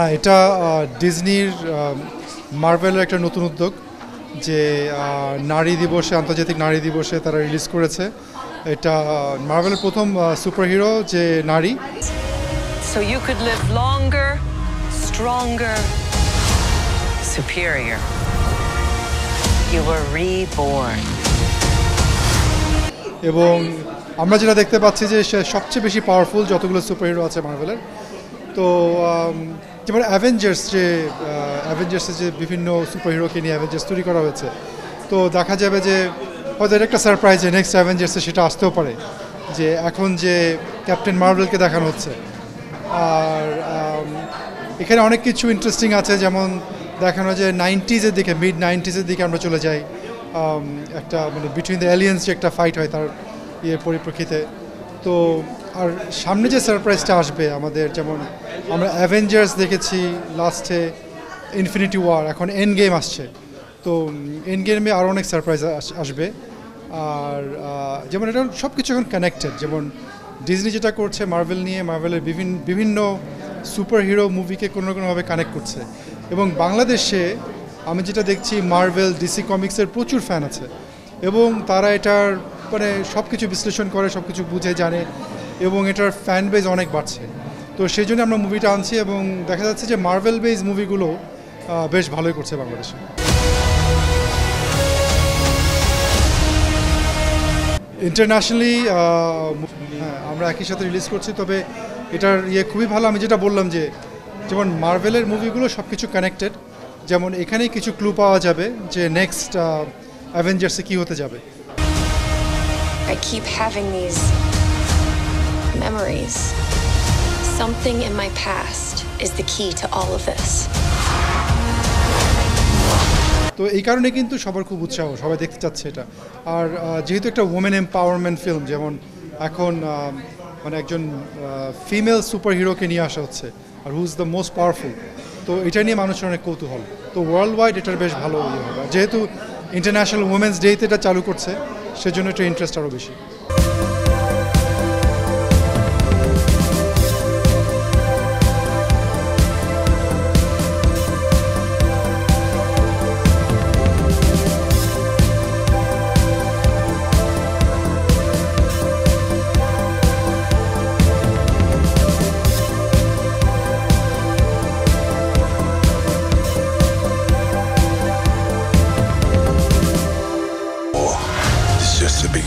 হ্যাঁ এটা ডিজনির মার্ভেলের একটা নতুন উদ্যোগ যে নারী দিবসে আন্তর্জাতিক নারী দিবসে তারা রিলিজ করেছে এটা মার্ভেলের প্রথম সুপারহিরো যে নারী So you could live longer, stronger, superior. You were reborn. এবং আমরা যেটা দেখতে পাচ্ছি যে সবচেয়ে বেশি পাওয়ারফুল যতগুলো সুপারহিরো আছে মার্ভেলের তো যেমন অ্যাভেঞ্জার্স যে অ্যাভেঞ্জার্সের যে বিভিন্ন সুপারহিরোকে নিয়ে অ্যাভেঞ্জার্স তৈরি করা হয়েছে, তো দেখা যাবে যে হয়তো একটা সারপ্রাইজ যে নেক্সট অ্যাভেঞ্জার্সে সেটা আসতেও পারে। যে এখন যে ক্যাপ্টেন মার্ভেলকে দেখানো হচ্ছে, আর এখানে অনেক কিছু ইন্টারেস্টিং আছে, যেমন দেখানো যে নাইনটিজের দিকে মিড নাইনটিজের দিকে আমরা চলে যাই একটা মানে বিটুইন দ্য এলিয়েন্স যে একটা ফাইট হয় তার ইয়ের পরিপ্রেক্ষিতে। তো আর সামনে যে সারপ্রাইজটা আসবে, আমাদের যেমন আমরা অ্যাভেঞ্জার্স দেখেছি লাস্টে ইনফিনিটি ওয়ার এখন এন গেম আসছে। তো এন গেমে আরও অনেক সারপ্রাইজ আসবে। আর যেমন এটা সব কিছু এখন কানেক্টেড যেমন ডিজনি যেটা করছে মার্ভেল নিয়ে মার্ভেলের বিভিন্ন বিভিন্ন সুপার হিরো মুভিকে কোনো না কোনোভাবে কানেক্ট করছে। এবং বাংলাদেশে আমি যেটা দেখছি মার্ভেল ডিসি কমিক্সের প্রচুর ফ্যান আছে। এবং তারা এটার মানে সব কিছু বিশ্লেষণ করে সব কিছু বুঝে, জানে। এবং এটার ফ্যান বেজ অনেক বাড়ছে। তো সেই জন্য আমরা মুভিটা আনছি এবং দেখা যাচ্ছে যে মার্ভেল বেজ মুভিগুলো বেশ ভালোই করছে বাংলাদেশে। ইন্টারন্যাশনালি আমরা একই সাথে রিলিজ করছি, তবে এটার ইয়ে খুবই ভালো। আমি যেটা বললাম যে, যেমন মার্ভেলের মুভিগুলো সব কিছু কানেক্টেড যেমন এখানেই কিছু ক্লু পাওয়া যাবে যে নেক্সট অ্যাভেঞ্জার্সে কী হতে যাবে। I keep having these memories. Something in my past is the key to all of this. তো এই কারণে কিন্তু সবার খুব উৎসাহ, সবাই দেখতে চাচ্ছে এটা আর যেহেতু একটা ওমেন এম্পাওয়ারমেন্ট ফিল্ম যেমন এখন মানে একজন ফিমেল সুপার হিরোকে নিয়ে আসা হচ্ছে, আর who is the most powerful তো এটা নিয়ে মানুষের অনেক কৌতূহল তো ওয়ার্ল্ড ওয়াইড এটার বেশ ভালো ইয়ে হবে যেহেতু ইন্টারন্যাশনাল উমেন্স ডেতে এটা চালু করছে, সেজন্য এটা ইন্টারেস্ট আরও বেশি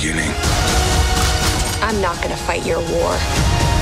beginning. I'm not gonna fight your war.